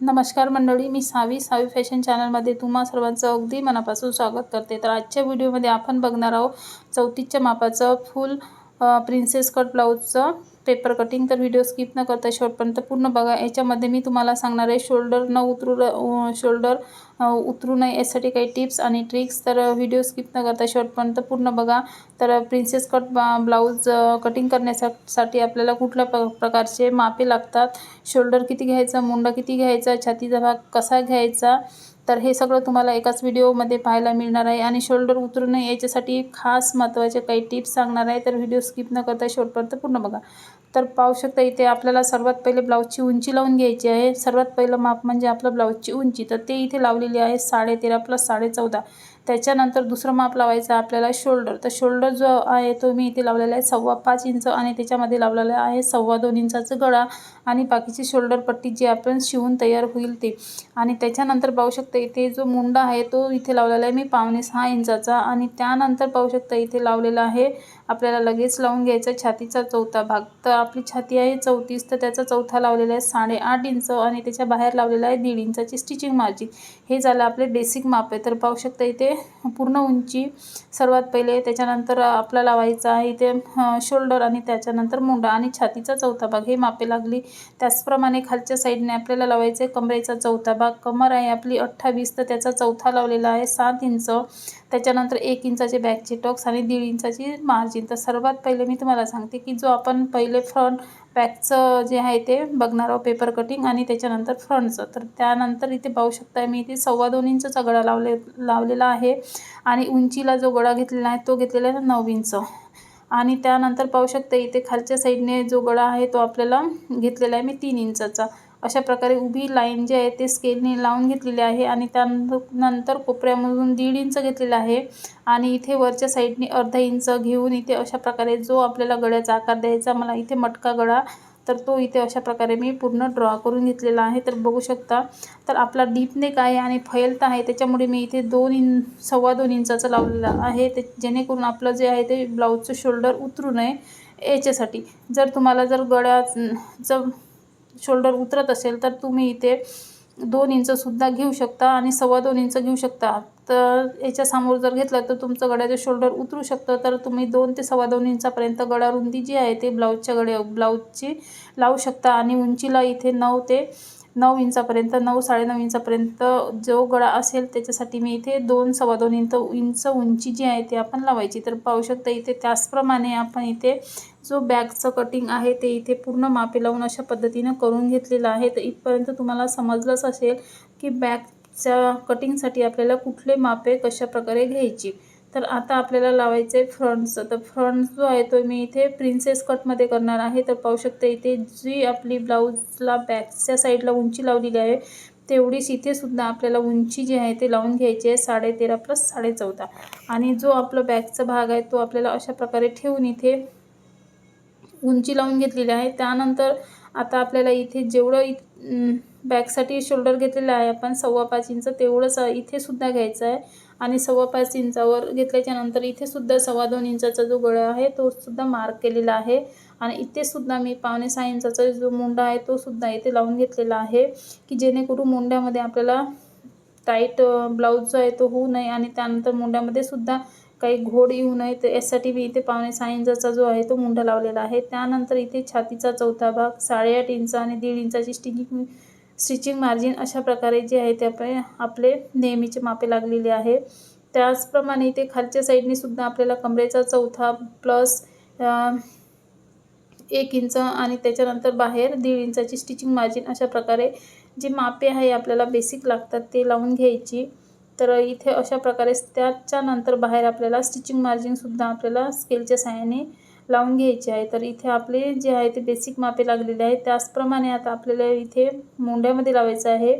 नमस्कार मंडळी मी सावी. सावी फॅशन चॅनलमध्ये तुम्हा सर्वांचं अगदी मनापासून स्वागत करते. तर आजच्या व्हिडिओमध्ये आपण बघणार आहोत चौतीसच्या मापाचं फुल प्रिन्सेस कट ब्लाऊजचं पेपर कटिंग तर व्हिडिओ स्किप न करता शेवटपर्यंत पूर्ण बघा. याच्यामध्ये मी तुम्हाला सांगणार आहे शोल्डर न उतरू शोल्डर उतरू नये यासाठी काही टिप्स आणि ट्रिक्स तर व्हिडिओ स्किप न करता शेवटपर्यंत पूर्ण बघा. तर प्रिन्सेस कट ब्लाऊज कटिंग करण्यासाठी आपल्याला कुठल्या प प्रकारचे मापे लागतात? शोल्डर किती घ्यायचा? मुंडा किती घ्यायचा? छातीचा भाग कसा घ्यायचा? तर हे सगळं तुम्हाला एकाच व्हिडिओमध्ये पाहायला मिळणार आहे आणि शोल्डर उतरू नये याच्यासाठी खास महत्त्वाचे काही टिप्स सांगणार आहे. तर व्हिडिओ स्किप न करता शेवटपर्यंत पूर्ण बघा. तर पाहू शकता इथे आपल्याला सर्वात पहिले ब्लाऊजची उंची लावून घ्यायची आहे. सर्वात पहिलं माप म्हणजे आपलं ब्लाऊजची उंची. तर ते इथे लावलेली आहे साडे तेरा प्लस साडे चौदा त्याच्यानंतर दुसरं माप लावायचं आपल्याला शोल्डर. तर शोल्डर जो आहे तो मी इथे लावलेला आहे सव्वा पाच इंच आणि त्याच्यामध्ये लावलेला आहे सव्वा दोन इंचाचं गळा आणि बाकीची शोल्डर पट्टी जी आपण शिवून तयार होईल ते. आणि त्याच्यानंतर पाहू शकता इथे जो मुंडा आहे तो इथे लावलेला आहे मी पावणे सहा इंचाचा आणि त्यानंतर पाहू शकता इथे लावलेला आहे आपल्याला लगेच लावून घ्यायचा छातीचा चौथा भाग. तर आपली छाती आहे चौतीस तर त्याचा चौथा लावलेला आहे साडेआठ इंच आणि त्याच्या बाहेर लावलेला आहे दीड इंचाची स्टिचिंग मार्जिन. हे झालं आपले बेसिक माप आहे. तर पाहू शकता इथे पूर्ण उंची सर्वात पहिले त्याच्यानंतर आपला लावायचा आहे इथे शोल्डर आणि त्याच्यानंतर मुंडा आणि छातीचा चौथा भाग. हे मापे लागली. त्याचप्रमाणे खालच्या साईडने आपल्याला लावायचं आहे कमरेचा चौथा भाग. कमर आहे आपली अठ्ठावीस तर त्याचा चौथा लावलेला आहे सात इंच. त्याच्यानंतर एक इंचाचे बॅकचे टॉक्स आणि दीड इंचाची मार्जिन तर सर्वात पहिले मी तुम्हाला सांगते की जो आपण पहिले फ्रंट बॅकचं जे आहे ते बघणार आहोत पेपर कटिंग आणि त्याच्यानंतर फ्रंटचं तर त्यानंतर इथे पाहू शकता मी इथे सव्वा दोन इंचचा गळा लावले लावलेला आहे. आणि उंचीला जो गळा घेतलेला आहे तो घेतलेला आहे नऊ इंच. आणि त्यानंतर पाहू शकता इथे खालच्या साईडने जो गळा आहे तो आपल्याला घेतलेला आहे मी तीन इंचाचा. अशा प्रकारे उभी लाईन जी आहे ते स्केलने लावून घेतलेली आहे आणि त्यानंतर कोपऱ्यामधून दीड इंच घेतलेला आहे आणि इथे वरच्या साईडने अर्धा इंच घेऊन इथे अशा प्रकारे जो आपल्याला गळ्याचा आकार द्यायचा मला इथे मटका गळा तर तो इथे अशा प्रकारे मी पूर्ण ड्रॉ करून घेतलेला आहे. तर बघू शकता तर आपला डीप नेक आहे आणि फैलता आहे त्याच्यामुळे मी इथे दोन इंच सव्वा दोन इंचाचं लावलेलं आहे ते जेणेकरून आपलं जे आहे ते ब्लाऊजचं शोल्डर उतरू नये याच्यासाठी. जर तुम्हाला जर गळ्याचं शोल्डर उतरत असेल तर तुम्ही इथे दोन इंचसुद्धा घेऊ शकता आणि सव्वा दोन इंच घेऊ शकता. तर याच्यासमोर जर घेतलं तर तुमचं गड्याचं शोल्डर उतरू शकतं. तर तुम्ही दोन ते सव्वा दोन इंचापर्यंत गडा रुंदी जी आहे ते ब्लाऊजच्या गड्या ब्लाऊजची लावू शकता आणि उंचीला इथे नऊ ते नऊ इंचापर्यंत नऊ साडेनऊ इंचापर्यंत जो गळा असेल त्याच्यासाठी मी इथे दोन सव्वा दोन इंच इंच उंची जी आहे ते आपण लावायची. तर पाहू शकता इथे त्याचप्रमाणे आपण इथे जो बॅगचं कटिंग आहे ते इथे पूर्ण मापे लावून अशा पद्धतीनं करून घेतलेलं आहे. तर इथपर्यंत तुम्हाला समजलंच असेल की बॅगच्या कटिंगसाठी आपल्याला कुठले मापे कशा प्रकारे घ्यायची. तर आता आपल्याला लावायचं आहे फ्रंटचं तर फ्रंट जो आहे तो मी इथे प्रिन्सेस कटमध्ये करणार आहे. तर पाहू शकता इथे जी आपली ब्लाऊजला बॅकच्या साईडला उंची लावलेली आहे तेवढीच इथेसुद्धा आपल्याला उंची जी आहे ते लावून घ्यायची आहे साडे तेरा प्लस साडेचौदा. आणि जो आपला बॅकचा भाग आहे तो आपल्याला अशा प्रकारे ठेवून इथे उंची लावून घेतलेली आहे. त्यानंतर आता आपल्याला इथे जेवढं बॅकसाठी शोल्डर घेतलेलं आहे आपण सव्वा पाच इंच तेवढंच इथेसुद्धा घ्यायचं आहे. आणि सव्वा पाच इंचावर घेतल्याच्या नंतर इथेसुद्धा सव्वा दोन इंचाचा जो गळा आहे तो सुद्धा मार्क केलेला आहे. आणि इथेसुद्धा मी पावणे सहा इंचाचा जो मुंडा आहे तो सुद्धा इथे लावून घेतलेला आहे की जेणेकरून मुंड्यामध्ये आपल्याला टाईट ब्लाऊज जो आहे तो होऊ नये आणि त्यानंतर मुंड्यामध्ये सुद्धा काही घोड येऊ नये. तर यासाठी मी इथे पावणे सहा इंचाचा जो आहे तो मुंडा लावलेला आहे. त्यानंतर इथे छातीचा चौथा भाग साडेआठ इंच आणि दीड इंचाची स्टिचिंग स्टिचिंग मार्जिन अशा प्रकारे जे आहे ते आपले नेहमीचे मापे लागलेले आहे. त्याचप्रमाणे इथे खालच्या साईडने सुद्धा आपल्याला कमरेचा चौथा प्लस एक इंच आणि त्याच्यानंतर बाहेर दीड इंचाची स्टिचिंग मार्जिन अशा प्रकारे जे मापे आहे आपल्याला बेसिक लागतात ते लावून घ्यायची. तर इथे अशा प्रकारे त्याच्यानंतर बाहेर आपल्याला स्टिचिंग मार्जिनसुद्धा आपल्याला स्केलच्या साहाय्याने लावून घ्यायचे आहे. तर इथे आपले जे आहे ते बेसिक मापे लागलेले आहे त्याचप्रमाणे आता आपल्याला इथे मुंड्यामध्ये लावायचं आहे.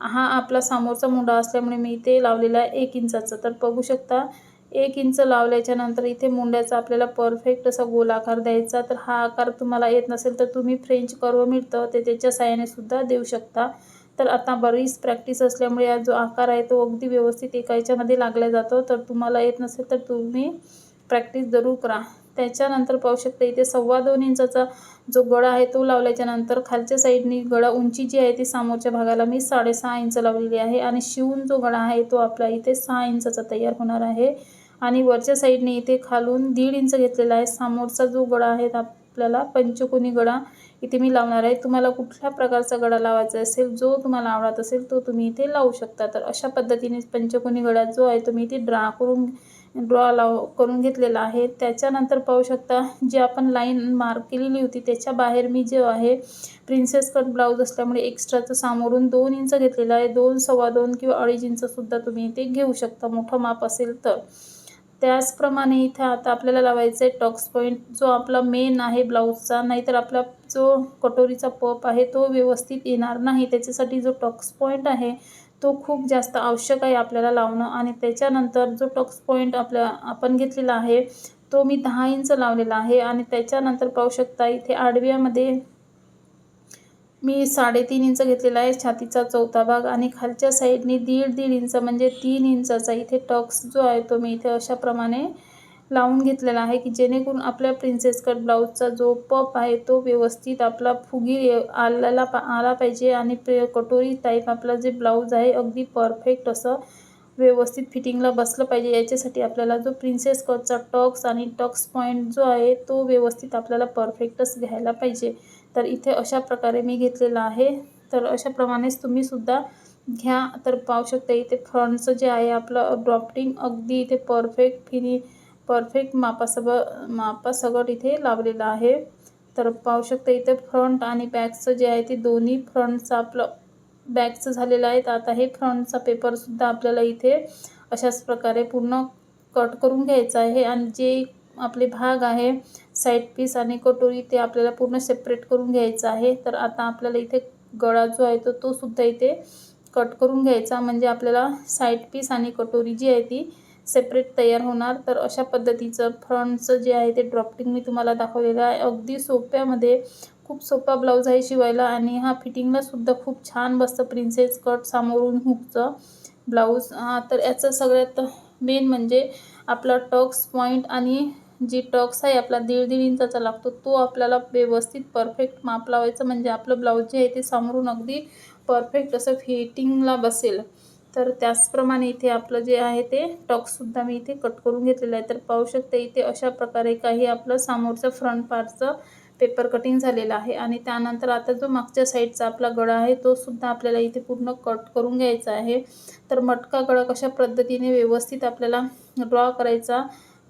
हा आपला समोरचा मुंडा असल्यामुळे मी इथे लावलेला आहे एक इंचाचा. तर बघू शकता एक इंच लावल्याच्या नंतर इथे मुंड्याचा आपल्याला परफेक्ट असा गोल आकार द्यायचा. तर हा आकार तुम्हाला येत नसेल तर तुम्ही फ्रेंच कर्व मिळतं. ते त्याच्या साह्याने सुद्धा देऊ शकता. तर आता बरीच प्रॅक्टिस असल्यामुळे हा जो आकार आहे तो अगदी व्यवस्थित एका याच्यामध्ये लागला जातो. तर तुम्हाला येत नसेल तर तुम्ही प्रॅक्टिस जरूर करा. त्याच्यानंतर पाहू शकता इथे सव्वा दोन इंचाचा जो गळा आहे तो लावल्याच्या नंतर खालच्या साईडनी गळा उंची जी आहे ती समोरच्या भागाला मी साडेसहा इंच लावलेली आहे आणि शिवून जो गळा आहे तो आपला इथे सहा इंचाचा तयार होणार आहे. आणि वरच्या साईडने इथे खालून दीड इंच घेतलेला आहे. समोरचा जो गळा आहे आपल्याला पंचकोनी गळा इथे मी लावणार आहे. तुम्हाला कुठल्या प्रकारचा गळा लावायचा असेल जो तुम्हाला आवडत असेल तो तुम्ही इथे लावू शकता. तर अशा पद्धतीने पंचकोनी गळा जो आहे तुम्ही इथे ड्रा करून ड्रॉ लाव करून घेतलेला आहे. त्याच्यानंतर पाहू शकता जी आपण लाईन मार्क केलेली होती त्याच्या बाहेर मी जे आहे प्रिन्सेस कट ब्लाऊज असल्यामुळे एक्स्ट्राचं सामोरून दोन इंच घेतलेलं आहे. दोन सव्वा दोन किंवा अडीच इंचसुद्धा तुम्ही इथे घेऊ शकता. मोठं माप असेल तर. त्याचप्रमाणे इथे आता आपल्याला लावायचं आहे टॉक्स पॉईंट जो आपला मेन आहे ब्लाऊजचा नाहीतर आपला जो कटोरीचा पप आहे तो व्यवस्थित येणार नाही. त्याच्यासाठी जो टॉक्स पॉईंट आहे तो खूप जास्त आवश्यक आहे आपल्याला लावणं आणि त्याच्यानंतर जो टॉक्स पॉईंट आपल्या आपण घेतलेला आहे तो मी दहा इंच लावलेला आहे आणि त्याच्यानंतर पाहू शकता इथे आडव्यामध्ये मी साडेतीन इंच घेतलेला आहे छातीचा चौथा भाग आणि खालच्या साईडने दीड दीड इंच म्हणजे तीन इंचाचा इथे टॉक्स जो आहे तो मी इथे अशाप्रमाणे लावून घेतलेला आहे की जेणेकरून आपल्या प्रिन्सेस कट ब्लाऊजचा जो पप आहे तो व्यवस्थित आपला फुगी आलेला पा आला पाहिजे आणि प्रे कटोरी टाईप आपला जे ब्लाऊज आहे अगदी परफेक्ट असं व्यवस्थित फिटिंगला बसलं पाहिजे. याच्यासाठी आपल्याला जो प्रिन्सेस कटचा टॉक्स आणि टॉक्स पॉईंट जो आहे तो व्यवस्थित आपल्याला परफेक्टच घ्यायला पाहिजे. तर इथे अशा प्रकारे मी घेतलेला आहे. तर अशाप्रमाणेच तुम्हीसुद्धा घ्या. तर पाहू शकता इथे फ्रंटचं जे आहे आपलं ड्रॉफ्टिंग अगदी इथे परफेक्ट फिनी परफेक्ट मापासब मापासगट इथे लावलेलं आहे. तर पाहू शकता इथे फ्रंट आणि बॅकचं जे आहे ते दोन्ही फ्रंटचं आपलं बॅकचं झालेलं आहे. तर आता हे फ्रंटचा पेपरसुद्धा आपल्याला इथे अशाच प्रकारे पूर्ण कट करून घ्यायचं आहे. आणि जे आपले भाग आहे साईड पीस आणि कटोरी ते आपल्याला पूर्ण सेपरेट करून घ्यायचं आहे. तर आता आपल्याला इथे गळा जो आहे तो तो सुद्धा इथे कट करून घ्यायचा. म्हणजे आपल्याला साईड पीस आणि कटोरी जी आहे ती सेपरेट तयार होणार. तर अशा पद्धतीचं फ्रंटचं जे आहे ते ड्रॉफ्टिंग मी तुम्हाला दाखवलेलं आहे. अगदी सोप्यामध्ये खूप सोपा ब्लाऊज आहे शिवायला आणि हा फिटिंगलासुद्धा खूप छान बसतं प्रिन्सेस कट सामोरून हुकचं ब्लाऊज तर याचं सगळ्यात मेन म्हणजे आपला टक्स पॉईंट आणि जी टक्स आहे आपला दीड दीड इंचाचा लागतो तो आपल्याला व्यवस्थित परफेक्ट माप लावायचं. म्हणजे आपलं ब्लाऊज जे आहे ते सामोरून अगदी परफेक्ट असं फिटिंगला बसेल. तर त्याचप्रमाणे इथे आपलं जे आहे ते टॉक्ससुद्धा मी इथे कट करून घेतलेलं आहे. तर पाहू शकते इथे अशा प्रकारे काही आपलं समोरचं फ्रंट पार्टचं पेपर कटिंग झालेलं आहे. आणि त्यानंतर आता जो मागच्या साईडचा आपला गळा आहे तो सुद्धा आपल्याला इथे पूर्ण कट करून घ्यायचा आहे. तर मटका गळा कशा पद्धतीने व्यवस्थित आपल्याला ड्रॉ करायचा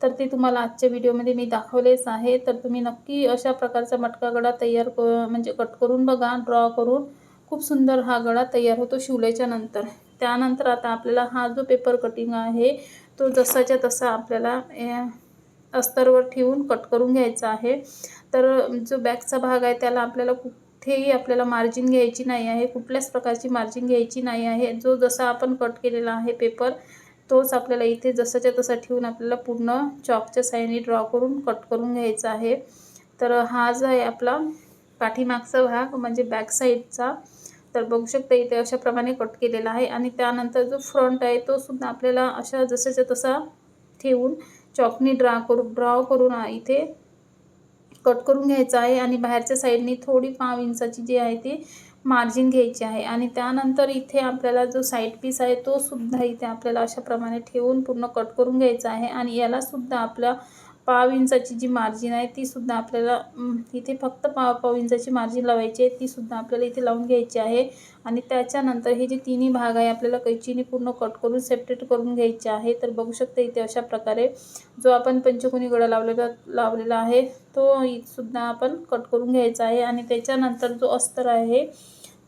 तर ते तुम्हाला आजच्या व्हिडिओमध्ये मी दाखवलेच आहे. तर तुम्ही नक्की अशा प्रकारचा मटका गळा तयार क म्हणजे कट करून बघा ड्रॉ करून. खूप सुंदर हा गळा तयार होतो शिवल्याच्या नंतर. त्यानंतर आता आपल्याला हा जो पेपर कटिंग आहे तो जसाच्या तसा आपल्याला अस्तरवर ठेवून कट करून घ्यायचा आहे. तर जो बॅकचा भाग आहे त्याला आपल्याला कुठेही आपल्याला मार्जिन घ्यायची नाही आहे कुठल्याच प्रकारची मार्जिन घ्यायची नाही आहे. जो जसा आपण कट केलेला आहे पेपर तोच आपल्याला इथे जसाच्या तसा ठेवून आपल्याला पूर्ण चॉकच्या साईडने ड्रॉ करून कट करून घ्यायचा आहे. तर हा जो आहे आपला पाठीमागचा भाग म्हणजे बॅक साईडचा तर बघू शकता इथे अशाप्रमाणे कट केलेला आहे. आणि त्यानंतर जो फ्रंट आहे तो सुद्धा आपल्याला अशा जसाच्या तसा ठेवून चॉकनी ड्रा करू ड्रॉ करून इथे कट करून घ्यायचा आहे. आणि बाहेरच्या साईडनी थोडी पाव इंचाची जी आहे ती मार्जिन घ्यायची आहे. आणि त्यानंतर इथे आपल्याला जो साईड पीस आहे तो सुद्धा इथे आपल्याला अशाप्रमाणे ठेवून पूर्ण कट करून घ्यायचा आहे. आणि यालासुद्धा आपल्या पाव इंचाची जी मार्जिन आहे तीसुद्धा आपल्याला इथे फक्त पाव पाव इंचाची मार्जिन लावायची आहे तीसुद्धा आपल्याला इथे लावून घ्यायची आहे. आणि त्याच्यानंतर हे जे तिन्ही भाग आहे आपल्याला कैचीने पूर्ण कट करून सेपरेट करून घ्यायचे आहे. तर बघू शकता इथे अशा प्रकारे जो आपण पंचकोनी गळा लावलेला लावलेला आहे तो सुद्धा आपण कट करून घ्यायचा आहे. आणि त्याच्यानंतर जो अस्तर आहे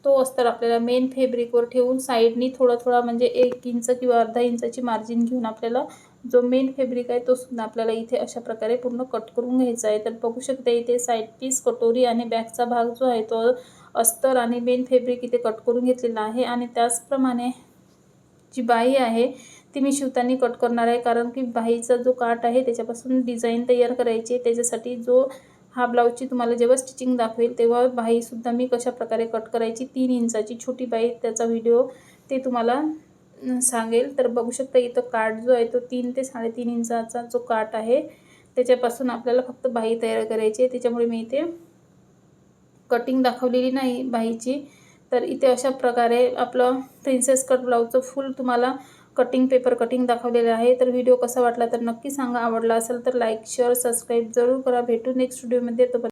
तो अस्तर आपल्याला मेन फेब्रिकवर ठेवून साईडनी थोडा थोडा म्हणजे एक इंच किंवा अर्धा इंचाची मार्जिन घेऊन आपल्याला जो मेन फॅब्रिक आहे तो सुद्धा आपल्याला इथे अशा प्रकारे पूर्ण कट करून घ्यायचा आहे. तर बघू शकता इथे साईड पीस कटोरी आणि बॅकचा भाग जो आहे तो अस्तर आणि मेन फॅब्रिक इथे कट करून घेतलेला आहे. आणि त्याचप्रमाणे जी बाई आहे ती मी शिवताना कट करणार आहे. कारण की बाईचा जो काट आहे त्याच्यापासून डिझाईन तयार करायची आहे. त्याच्यासाठी जो हा ब्लाऊजची तुम्हाला जेव्हा स्टिचिंग दाखवेल तेव्हा बाईसुद्धा मी कशा प्रकारे कट करायची? तीन इंचाची छोटी बाई त्याचा व्हिडिओ ते तुम्हाला सांगेल. तर बघू शकता इथं काठ जो आहे तो तीन ते साडेतीन इंचाचा जो काठ आहे त्याच्यापासून आपल्याला फक्त बाही तयार करायची आहे. त्याच्यामुळे मी इथे कटिंग दाखवलेली नाही बाहीची. तर इथे अशा प्रकारे आपलं प्रिन्सेस कट ब्लाऊजचं फुल तुम्हाला कटिंग पेपर कटिंग दाखवलेलं आहे. तर व्हिडिओ कसा वाटला तर नक्की सांगा. आवडला असेल तर लाईक शेअर सबस्क्राईब जरूर करा. भेटू नेक्स्ट व्हिडिओमध्ये तो